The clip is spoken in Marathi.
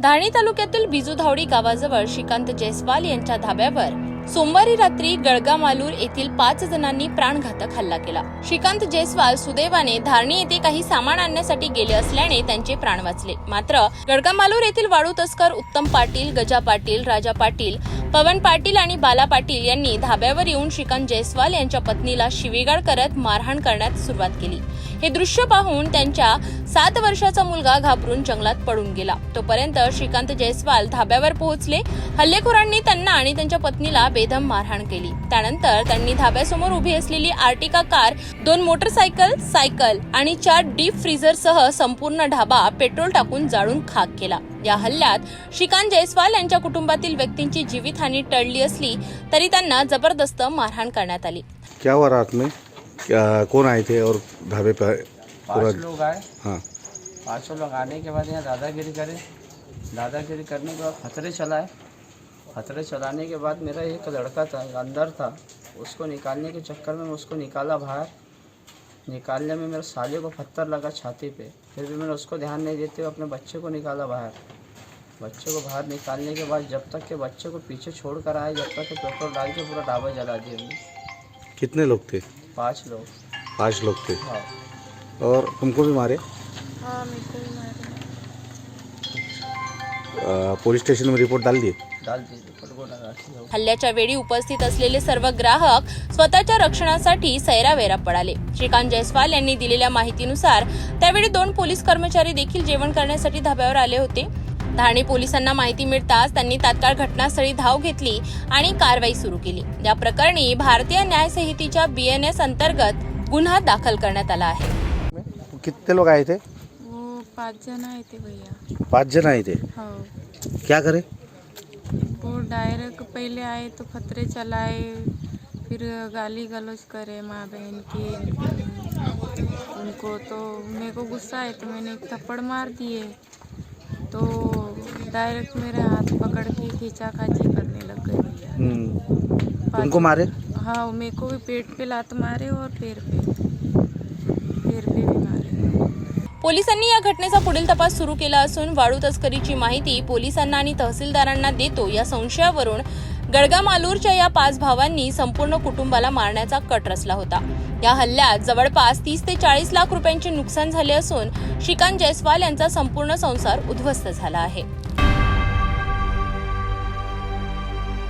धारणी तालुक्यातील बिजुधावडी गावाजवळ श्रीकांत जयस्वाल यांच्या धाब्यावर सोमवारी रात्री गळगामालूर येथील पाच जणांनी प्राणघातक हल्ला केला. श्रीकांत जयस्वाल सुदैवाने धारणी येथे काही सामान आणण्यासाठी गेले असल्याने त्यांचे प्राण वाचले. मात्र गडगामालूर येथील वाळू तस्कर उत्तम पाटील गजा पाटील राजा पाटील पवन पाटील आणि बाला पाटील यांनी धाब्यावर येऊन श्रीकांत जयस्वाल यांच्या पत्नीला शिवीगाळ करत मारहाण करण्यात सुरुवात केली. हे दृश्य पाहून त्यांच्या सात वर्षाचा मुलगा घाबरून जंगलात पडून गेला. तोपर्यंत श्रीकांत जयस्वाल धाब्यावर पोहोचले. हल्लेखोरांनी त्यांना आणि त्यांच्या पत्नीला बेदम मारहाण केली. त्यानंतर त्यांनी धाब्यासमोर उभी असलेली आर्टिका कार दोन मोटरसायकल सायकल आणि चार डीप फ्रीझर सह संपूर्ण ढाबा पेट्रोल टाकून जाळून खाक केला. या हल्ल्यात श्रीकांत जयस्वाल यांच्या कुटुंबातील व्यक्तींची जीवितहानी टळली असली तरी त्यांना जबरदस्त मारहाण करण्यात आली. क्या हुआ रात में? क्या कौन आए थे और ढाबे पे? पूरा पांच लोग आए हाँ. पाँचों लोग आने के बाद यहाँ दादागिरी करे. दादागिरी करने के बाद खतरे चलाए. खतरे चलाने के बाद मेरा एक लड़का था अंदर था। उसको निकालने के चक्कर में मैं उसको निकाला बाहर। निकालने में मेरे साले को पत्थर लगा छाती पे। फिर भी मैंने उसको ध्यान नहीं देते हुए अपने बच्चे को निकाला बाहर। बच्चे को बाहर निकालने के बाद जब तक के बच्चे को पीछे छोड़ कर आए जब तक के पेट्रोल डाल के पूरा ढाबा जला दिया हमने कितने लोग थे? पाँच लोग। पाँच लोग थे। हाँ। और तुमको भी मारे? हाँ मेरे को भी मारा। पुलिस स्टेशन में रिपोर्ट लोग हल्ल्याच्या वेळी उपस्थित असलेले सर्व ग्राहक स्वतःच्या रक्षणासाठी सैरावेरा पडाले. श्रीकांत जयस्वाल यांनी दिलेल्या माहितीनुसार त्यावेळी दोन पोलीस कर्मचारी देखील जेवण करण्यासाठी धाब्यावर आले होते. धाणे पोलिसांना माहिती मिळताच त्यांनी तात्काळ घटनास्थळी धाव घेतली आणि कारवाई सुरू केली. या प्रकरणी भारतीय न्याय संहितेच्या बीएनएस अंतर्गत गुन्हा दाखल करण्यात आला आहे. आए थे वो पाँच जन आए थे भैया. पाँच जन आए थे हाँ. क्या करे? वो डायरेक्ट पहले आए तो खतरे चलाए फिर गाली गलौज करे माँ बहन की. उनको तो मेरे को गुस्सा आया तो मैंने एक थप्पड़ मार दिए. तो डायरेक्ट मेरे हाथ पकड़ के खींचा खाची करने लग गए भैया. हम्म, मारे? हाँ मेरे को भी पेट पे लात मारे और पैर पे पैर पे भी मारे. पोलिसांनी या घटनेचा पुढील तपास सुरू केला असून वाळू तस्करीची माहिती पोलिसांना आणि तहसीलदारांना देतो. या संशयावरून गडगामालूरच्या या पाच भावांनी संपूर्ण कुटुंबाला मारण्याचा कट रचला होता. या हल्ल्यात जवळपास तीस ते चाळीस लाख रुपयांचे नुकसान झाले असून श्रीकांत जयस्वाल यांचा संपूर्ण संसार उद्ध्वस्त झाला आहे.